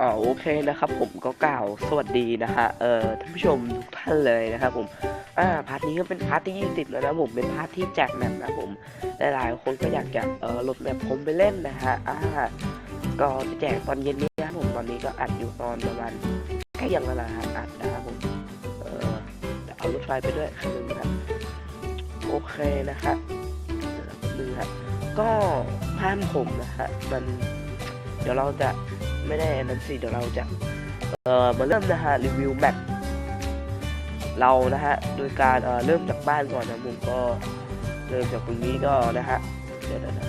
อ๋อโอเคนะครับผมก็กล่าวสวัสดีนะฮะเอ่อท่านผู้ชมทุกท่านเลยนะครับผมอ่าพาร์ทนี้ก็เป็นพาร์ทที่ 20 แล้วนะผมเป็นพาร์ทที่แจกแมปนะผมหลายๆคนก็อยากจะเอ่อลดแมปผมไปเล่นนะฮะอ่าก็จะแจกตอนเย็นนี้นะผมตอนนี้ก็อัดอยู่ตอนประมาณใกล้ยังล้วนะฮะอัดนะครับผมเอ่อเอารถไฟไปด้วยคันนึงนะครับโอเคนะครับนึงครับก็พานผมนะฮะมันเดี๋ยวเราจะ ไม่ได้อันนั้นสิเดี๋ยวเราจะเอ่อมาเริ่มนะฮะรีวิวแมปเรานะฮะโดยการเอ่อเริ่มจากบ้านก่อนนะผมก็เริ่มจากตรงนี้ก็นะฮะเดี๋ยวนะ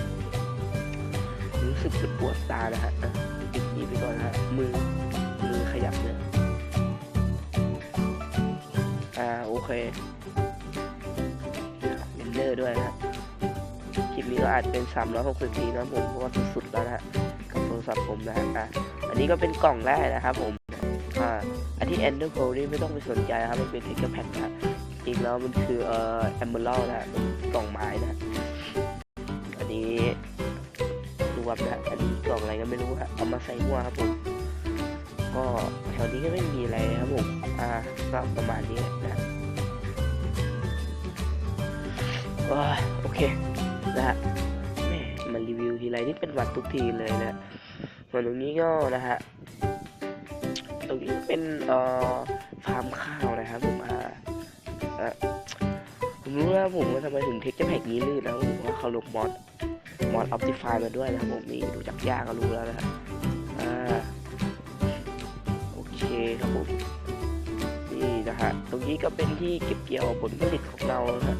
รู้สึกปวดตานะฮะอะปิดนี้ไปก่อนนะฮะมือมือขยับเนี่ยอ่าโอเคเรนเดอร์ด้วยนะฮะคลิปนี้ก็อาจเป็น 360ทีนะผมเพราะว่าสุดๆแล้วนะฮะ กับโทรศัพท์ผมนะฮะอันนี้ก็เป็นกล่องแรกนะครับผมอ่าอันที่ Ender Pearl นี่ไม่ต้องไปสนใจนะครับ มันเป็น Texture Pack นะฮะจริงแล้วมันคือเอ่อ Emerald นะฮะเป็นกล่องไม้นะฮะอันนี้รวมนะฮะอันนี้กล่องอะไรก็ไม่รู้ฮะเอามาใส่หัวครับผม ก็แถวนี้ก็ไม่มีอะไรครับผม อ่าก็ประมาณนี้นะฮะโอเคนะฮะแม่มันรีวิวทีไรนี่เป็นหวัดทุกทีเลยนะ ส่วนตรงนี้ก็นะฮะตรงนี้เป็นเอ่อฟาร์มข้าวนะครับผมอ่าผมรู้แล้วผมว่าทำไมถึงเทคจะแพกนี้ลื่นนะผมว่าเขาลงมอดมอดออ t ติฟายมาด้วยนะครับผมนี่ดูจากยาก็รู้แล้วนะฮะอ่าโอเคครับผมนี่นะฮะตรงนี้ก็เป็นที่เก็บเกี่ยวผลผลิตของเรานะฮะ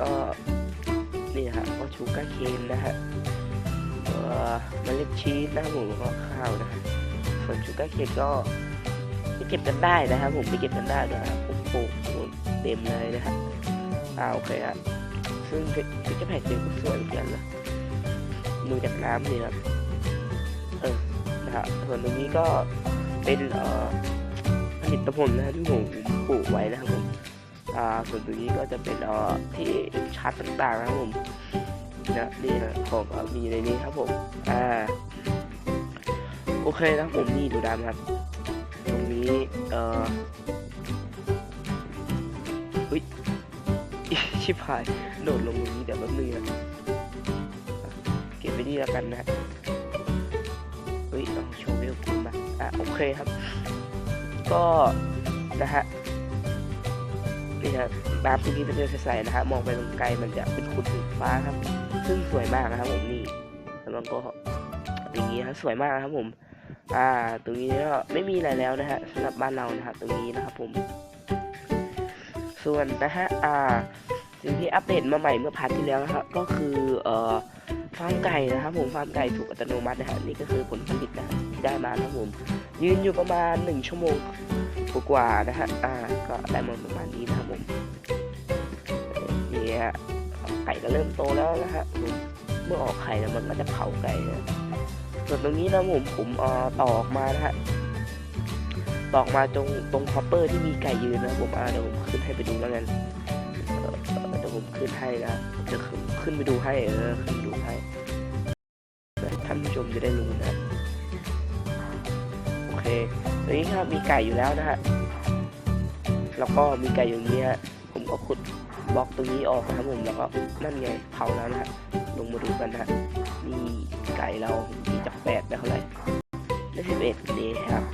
ก็นี่นะฮะก็ชูการ์เคนนะฮะ เอ่อเมล็ดชีสนะครับผมแล้วก็ข้าวนะฮะส่วนชูการ์เคนก็ไปเก็บกันได้นะครับผมไปเก็บกันได้นะฮะผมปลูกเต็มเลยนะฮะอ่าโอเคฮะซึ่งพิกแพคเนี่ยก็สวยเหมือนกันนะมือจากน้ำนี่ครับเออนะฮะส่วนตรงนี้ก็เป็นเอ่อผลิตผลนะฮะที่ผมปลูกไว้นะครับผมอ่าส่วนตรงนี้ก็จะเป็นเอ่อที่ชาร์จต่างๆนะครับผม นะนี่นะของมีในนี้ครับผมอ่าโอเคนะครับผมนี่ดูดามครับตรงนี้เอ่ออุ้ยชิบหายโดดลงตรงนี้เดี๋ยวแป๊บนึงนะเก็บไว้ดีแล้วกันนะเฮ้ยเอาโชว์เวลกูมาอะโอเคครับ ก็นะฮะนี่ครับน้ำตรงนี้เป็นเนื้อใสๆนะฮะมองไปตรงไกลมันจะเป็นขุดสีฟ้าครับ ซึ่งสวยมากนะครับผมนี่แล้วก็อย่างนี้ครับสวยมากนะครับผม อ่า ตรงนี้ก็ไม่มีอะไรแล้วนะฮะสำหรับบ้านเรานะฮะตรงนี้นะครับผม ส่วนนะฮะอ่า สิ่งที่อัปเดตมาใหม่เมื่อพาร์ทที่แล้วนะครับก็คือเอ่อฟาร์มไก่นะครับผมฟาร์มไก่ถูกอัตโนมัตินะฮะนี่ก็คือผลผลิตนะที่ได้มานะครับผม ยืนอยู่ประมาณหนึ่งชั่วโมงกว่าๆนะฮะอ่าก็ได้มาประมาณนี้นะครับผมเนี่ฮ ไก่ก็เริ่มโตแล้วนะฮะเมื่อออกไข่แล้วมันก็จะเผาไก่นะส่วนตรงนี้นะผมผมเอ่อต่อออกมานะฮะตออกมาตรงตรงฮอปเปอร์ที่มีไก่ยืนนะผมอ่าเดี๋ยวผมขึ้นให้ไปดูแล้วกันเดี๋ยวผมขึ้นให้นะเดี๋ยวขึ้นขึ้นไปดูให้เออขึ้นดูให้ท่านผู้ชมจะได้รู้นะโอเคตรงนี้ครับมีไก่อยู่แล้วนะฮะแล้วก็มีไก่อย่างนี้ฮะผมก็ขุด บล็อกตรงนี้ออกนะครับผมแล้วก็นั่นไงเผาแล้วนะฮะลงมาดูกันฮะนี่ไก่เรามีจากแปดได้เท่าไหร่ได้สิบเอ็ดนี่ครับ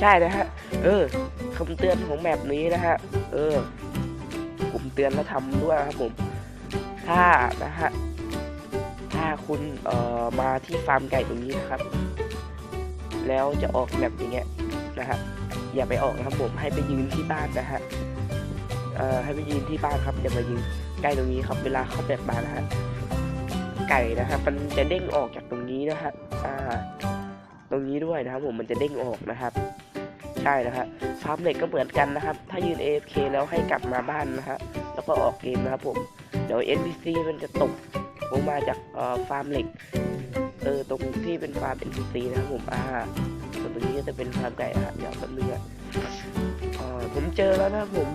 ใช่นะฮะ เออคำเตือนของแมปนี้นะฮะ เออ ผมเตือนแล้วทำด้วยครับผม ถ้านะฮะ ถ้าคุณเอ่อมาที่ฟาร์มไก่ตรงนี้นะครับ แล้วจะออกแมปอย่างเงี้ยนะฮะ อย่าไปออกนะครับผม ให้ไปยืนที่บ้านนะฮะ ให้ไปยืนที่บ้านครับอย่ามายืนใกล้ตรงนี้ครับ เวลาเข้าแบบบ้านะฮะไก่นะครับ มันจะเด้งออกจากตรงนี้นะฮะอ่า ตรงนี้ด้วยนะครับผมมันจะเด้งออกนะครับใช่นะฮะฟาร์มเหล็กก็เหมือนกันนะครับ ถ้ายืน AFK แล้วให้กลับมาบ้านนะฮะแล้วก็ออกเกมนะครับผมเดี๋ยว NPC มันจะตกลงมาจากฟาร์มเหล็กเออตรงที่เป็นฟาร์ม NPC นะครับผมอ่าส่วนตรงนี้ก็จะเป็นฟาร์มไก่นะฮะเดี๋ยวแป๊บนึงอะเอ่อ ผมเจอแล้วนะครับผม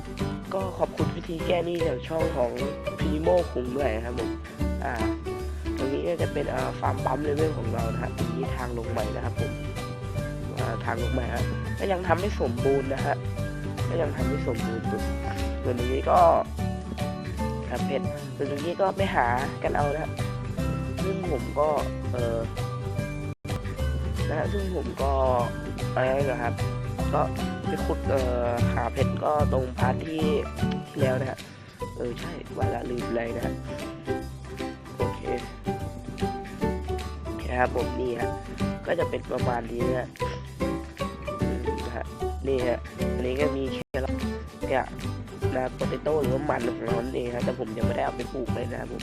ก็ขอบคุณวิธีแก้หนี้จากช่องของพีโมคุงด้วยนะครับผมอ่าตรงนี้ก็จะเป็นอ่าฟาร์มปั๊มเลเวลของเรานะฮะตรงนี้ทางลงใหม่นะครับผมอ่ทางลงมาฮะก็ยังทำไม่สมบูรณ์นะฮะก็ยังทำไม่สมบูรณ์ส่วนส่วนตรงนี้ก็ครับเพชรส่วนตรงนี้ก็ไปหากันเอานะฮะซึ่งผมก็เออนะฮะซึ่งผมก็อะไรนะครับ ก็ ไปขุดเอ่อหาเพชรก็ตรงพาร์ทที่ที่แล้วนะฮะเออใช่ว่าละลืมเลยนะฮะโอเคโอเคครับผมนี่ฮะก็จะเป็นประมาณนี้นะฮะอืมนะฮะนี่ฮะอันนี้ก็มีแค่ละเนี่ยนะโปเตโต้หรือว่ามันของเรานั่นเองครับแต่ผมยังไม่ได้เอาไปปลูกเลยนะครับผม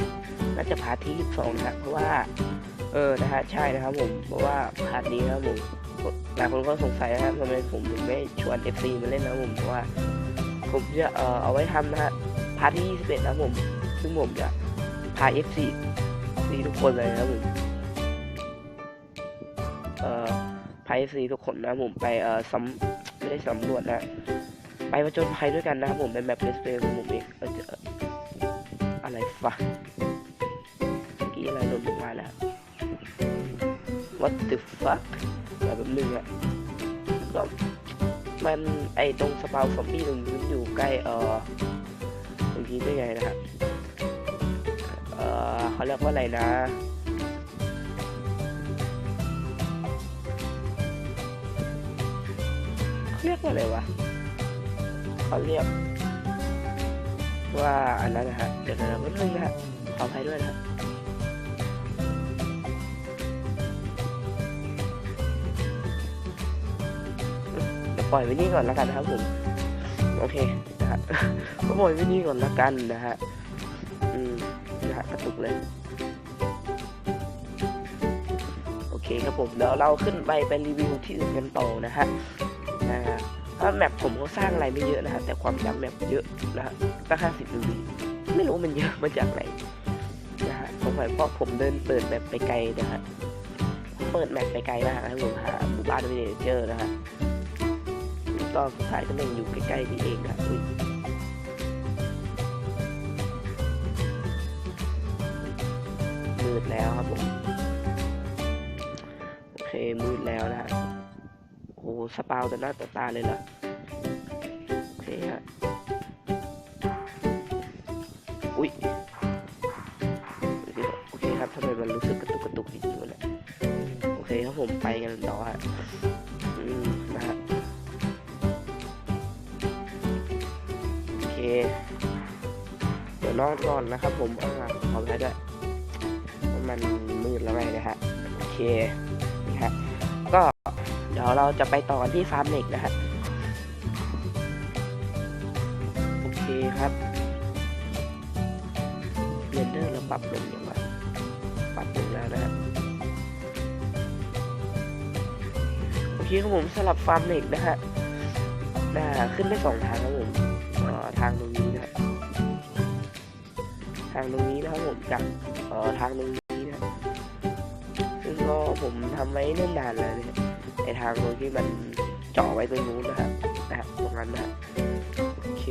น่าจะพาร์ทที่ยี่สิบสองนะฮะเพราะว่า เออนะฮะใช่นะครับผมเพราะว่าพาร์ทนี้นะครับผม หลายคนก็สงสัยนะครับทำไมผมถึงไม่ชวน FC มาเล่นนะผมเพราะว่า ผมจะเอ่อเอาไว้ทำนะฮะพาร์ทที่21นะผม ซึ่งผมจะพา FC ซีทุกคนเลยนะผมเอ่อพา FC ทุกคนนะผมไปเอ่อสำไม่ได้สำรวจนะ ไปประจนภัยด้วยกันนะครับผมเป็นแบบเลสเปย์ของผมเองเอออะไรฟะเมื่อกี้อะไรหล่นลงมาแล้ว what the fuck แบบนึงอะก็มันไอตรงสปาวซอมบี้ตรงนี้มันอยู่ใกล้เออตรงนี้ได้ไงนะฮะเอ่อเขาเรียกว่าอะไรนะเขาเรียกว่าอะไรวะเขาเรียกว่าอันนั้นนะฮะเดี๋ยวนะแป๊บนึงนะฮะขออภัยด้วยนะ ปล่อยไว้นี่ก่อนแล้วกันนะครับผม โอเคนะฮะก็ปล่อยไว้นี่ก่อนละกันนะฮะ อืมนะฮะกระตุกเลย โอเคครับผมเดี๋ยวเราขึ้นไปไปรีวิวที่อื่นกันต่อนะฮะนะฮะเพราะแมปผมก็สร้างอะไรไม่เยอะนะฮะ แต่ความจำแมปเยอะนะฮะตั้งห้าสิบวีไม่รู้มันเยอะมาจากไหนนะฮะสงสัยเพราะผมเดินเปิดแมปไปไกลนะฮะ เปิดแมปไปไกลมากนะครับผมหาหมู่บ้านวิลเจอร์นะฮะ ตอนสุดท้ายก็ยังอยู่ใกล้ๆนี่เองนะอุ๊ยมืดแล้วครับผมโอเคมืดแล้วนะฮะโอ้โหสปาวแต่หน้าต่ตาเลยล่ะโอเคฮะอุ๊ยโอเคครับทำไมมันรู้สึกกระตุกกระตุกจริงๆวะเนี่ยโอเคครับผมไปกันต่อฮะ อนก่อนนะครับ ผมอ่าขอไปด้วยมันมืดแล้วไงนะฮะโอเคนี่ฮะก็เดี๋ยวเราจะไปต่อกันที่ฟาร์มเหล็กนะฮะโอเคครับเรนเดอร์เราปรับลงยังไงปรับลงแล้วนะฮะโอเคครับผมสลับฟาร์มเหล็กนะฮะน่าขึ้นได้สองทางครับผมอ่อทางตรงนี้นะครับ ทางตรงนี้นะครับผมจากเอ่อทางตรงนี้นะซึ่งก็ผมทำไว้เนิ่นนานแล้วเนี่ยไอทางตรงที่มันเจาะไว้ตรงนู้นนะฮะนะฮะตรงนั้นนะโอเค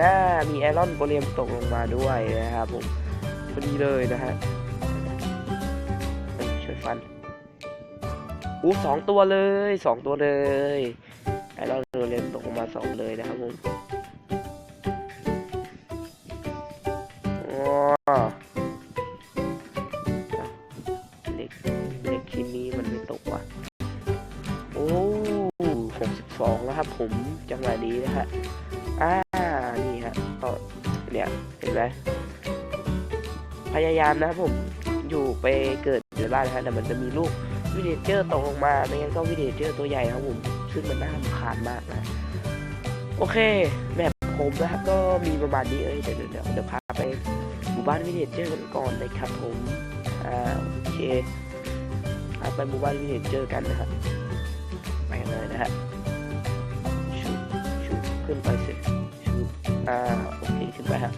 น่ามีไอรอนโกเลมตกลงมาด้วยนะครับผมพอดีเลยนะฮะเอ้ยช่วยฟันอู้สองตัวเลยสองตัวเลยไอรอนโกเลมตกลงมาสองเลยนะครับผมเล็กเล็กชิ้นนี้มันไม่ตกว่ะโอ้หกสิบสองแล้วครับผมจังหวะนี้นะฮะอ่า นี่ฮะก็เนี่ยเห็นไหมพยายามนะครับผมอยู่ไปเกิดในบ้านนะฮะแต่มันจะมีลูกวิดีเจอร์ตกลงมาไม่งั้นก็วิดีเจอร์ตัวใหญ่ครับผมซึ่งมันน่ารำคาญมากนะ โอเคแบบผมนะฮะก็มีประมาณนี้เอ้ยเดี๋ยวเดี๋ยวเดี๋ยวเดี๋ยวพาไปหมู่บ้านวิดีเจอร์กันก่อนนะครับผมอ่าโอเคพาไปหมู่บ้านวิดีเจอร์กันนะฮะไปเลยนะฮะชุบชุบขึ้นไปเสิชุบ อ่าโอเคขึ้นไปฮะ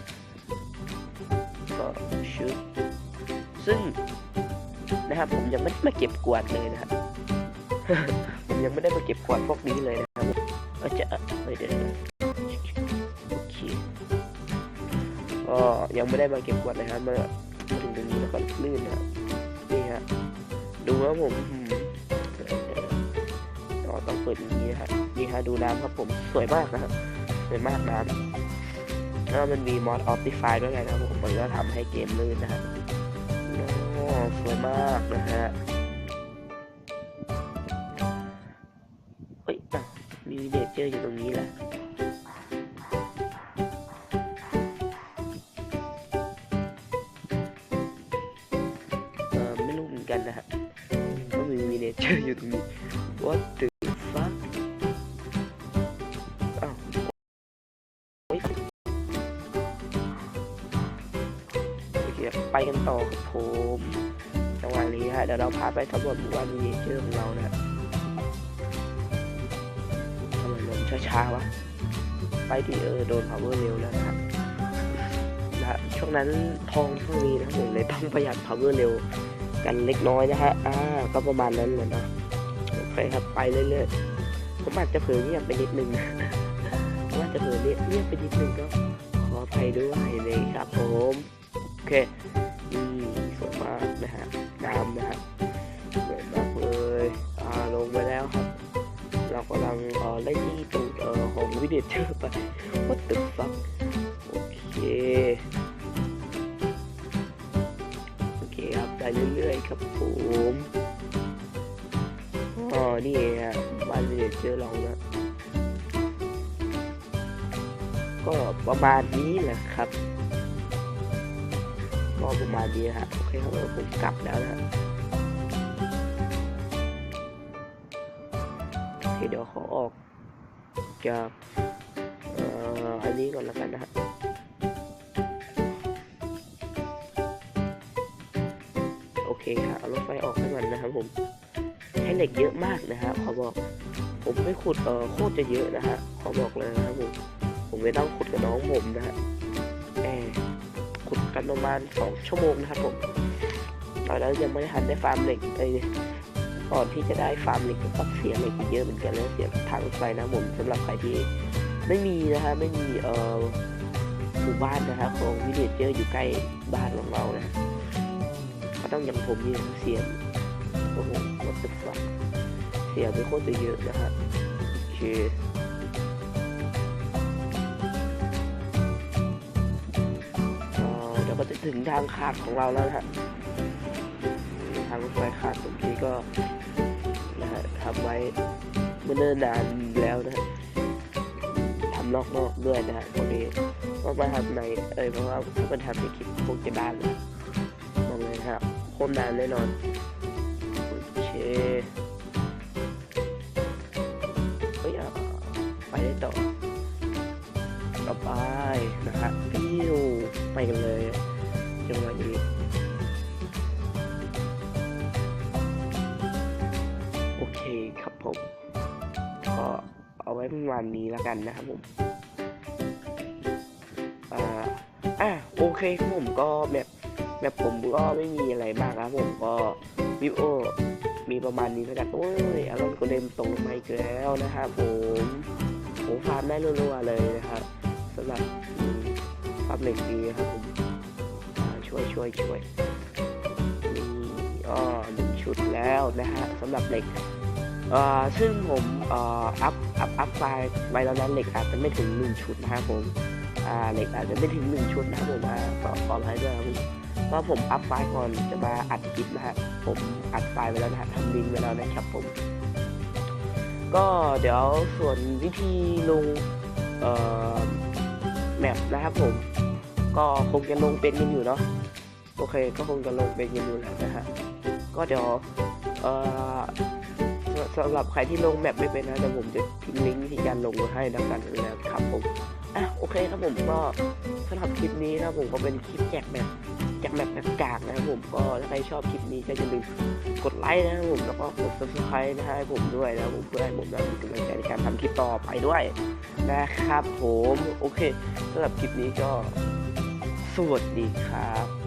ก็ชุบซึ่งนะครับผมยังไม่ได้มาเก็บกวาดเลยนะครับผมยังไม่ได้มาเก็บขวาดพวกนี้เลยนะครับออจจะเดี๋ยวโอเคก็ยังไม่ได้มาเก็บขวาดนะครับมามาถึงตรงนี้แล้วก็ลื่นนะครับนี่ฮะดูครับผมอ๋อต้องเปิดอย่างนี้นะครับนี่ฮะดูน้ำครับผมสวยมากนะครับสวยมากน้ำ แล้วมันมีมอดออ t ติฟายด้วยไงนะผมมันก็ทำให้เกมลื่นนะฮะโอ้สวยมากนะฮะเฮ้ยอ้าวมีเนเจอร์อยู่ตรงนี้แหละเออไม่รู้เหมือนกันนะฮะว่ามีมีเนเจอร์อยู่ตรงนี้ What the ดี๋ยวเราพาไปสำรวจหมู่บ้านมีเนเจอของเรานะฮะทำไมลงช้าๆวะ ไปที่เออโดน power เร็วแล้วนะครับนะช่วงนั้นทองช่วงนี้นะผมเลยต้องประหยัด power เร็วกันเล็กน้อยนะฮะ อ่า ก็ประมาณนั้นเลยนะโอเคครับไปเรื่อยๆ ผมอาจจะเผลอเงียบไปนิดนึงผมอาจจะเผลอเงียบไปนิดนึงก็ขออภัยด้วยเลยครับผม โอเค อืมสวยมาก นะฮะน้ำนะฮะสวยมากเลยอ่าลงไปแล้วครับ เรากำลังเอ่อไล่ที่ตูดเอ่อของวิดีเจอร์ไป what the fuck โอเคโอเคครับไปเรื่อยๆครับผมอ๋อนี่เองฮะบ้านวิดีเจอร์เรานะก็ประมาณนี้แหละครับ ก็ประมาณนี้ฮะโอเคครับผมกลับแล้วนะฮะโอเคเดี๋ยวขอออกจากอันนี้ก่อนแล้วกันนะฮะโอเคครับเอารถไฟออกให้มันนะครับผมให้เหล็กเยอะมากนะฮะขอบอกผมไม่ขุดเออโคตรจะเยอะนะฮะขอบอกเลยนะครับผมผมไม่ต้องขุดกับน้องผมนะฮะ กันประมาณสองชั่วโมงนะครับผมตอนนั้นยังไม่ทันได้ฟาร์มเหล็กเลยก่อนที่จะได้ฟาร์มเหล็กก็เสียเหล็กเยอะเหมือนกันแล้วเสียทางไฟนะผมสำหรับใครที่ไม่มีนะฮะไม่มีเอ่อหมู่บ้านนะฮะของวิลเลจเจอร์อยู่ใกล้บ้านของเรานะก็ต้องอย่างผมนี่เสียโอ้โหวัดฟัเสียไปโคตรจะเยอะนะฮะโอเค ถึงทางขาดของเราแล้วนะฮะทางรถไฟขาดตรงนี้ก็นะฮะทำไว้เมื่อเนิ่นนานแล้วนะฮะทำนอกนอกๆด้วยนะฮะตรงนี้ว่ามาทำในเอ้ยเพราะว่าถ้าเป็นทำในคลิปคงจะด้านนะบอกเลยนะครับโคตรนานแน่นอนโอเคเฮ้ยอะไปได้ต่อต่อไปนะฮะปิ้วไปกันเลย จังหวะนี้โอเคครับผม ก็เอาไว้ประมาณนี้แล้วกันนะครับผมอ่าอะโอเคครับผมก็แบบแบบผมก็ไม่มีอะไรมากครับผมก็วิวโอมีประมาณนี้แล้วกันโอ้ยอารมณ์ก็เดมตกลงมาอีกแล้วนะครับผมผมฟาร์มได้รัวๆเลยนะครับสำหรับฟาร์มเหล็กดีครับผม ช่วยช่วยนี่อ๋อหนึ่งชุดแล้วนะฮะสำหรับเหล็กเอ่อซึ่งผมเอ่ออัพอัพอัพไฟล์ไว้แล้วนั้นเหล็กอาจจะไม่ถึงหนึ่งชุดนะครับผมอ่าเหล็กอาจจะไม่ถึงหนึ่งชุดนะครับผมอ่าขอขออภัยด้วยครับเพราะผมอัพไฟล์ก่อนจะมาอัดคลิปนะฮะผมอัดไฟล์ไว้แล้วนะฮะทำลิงก์ไว้แล้วนะครับผม ก็เดี๋ยวส่วนวิธีลงเอ่อแมปนะครับผม ก็คงจะลงเป็นกันอยู่เนาะ อเคก็คงจะลงเป็นกันอยู่แล้วนะฮะก็เดี๋ยวเอ่อสำหรับใครที่ลงแมปไม่เป็นนะเดี๋ยวผมจะทิ้งลิงก์วิธีการลงไว้ให้แล้วกันนะครับผมอะโอเคครับผมก็สำหรับคลิปนี้นะผมก็เป็นคลิปแจกแมปแจกแมปแบบกากนะครับผมก็ถ้าใครชอบคลิปนี้ก็อย่าลืมกดไลค์นะครับผมแล้วก็กด subscribe นะให้ผมด้วยนะผมเพื่อให้ผมได้มีกำลังใจในการทำคลิปต่อไปด้วยนะครับผมโอเคสำหรับคลิปนี้ก็สวัสดีครับ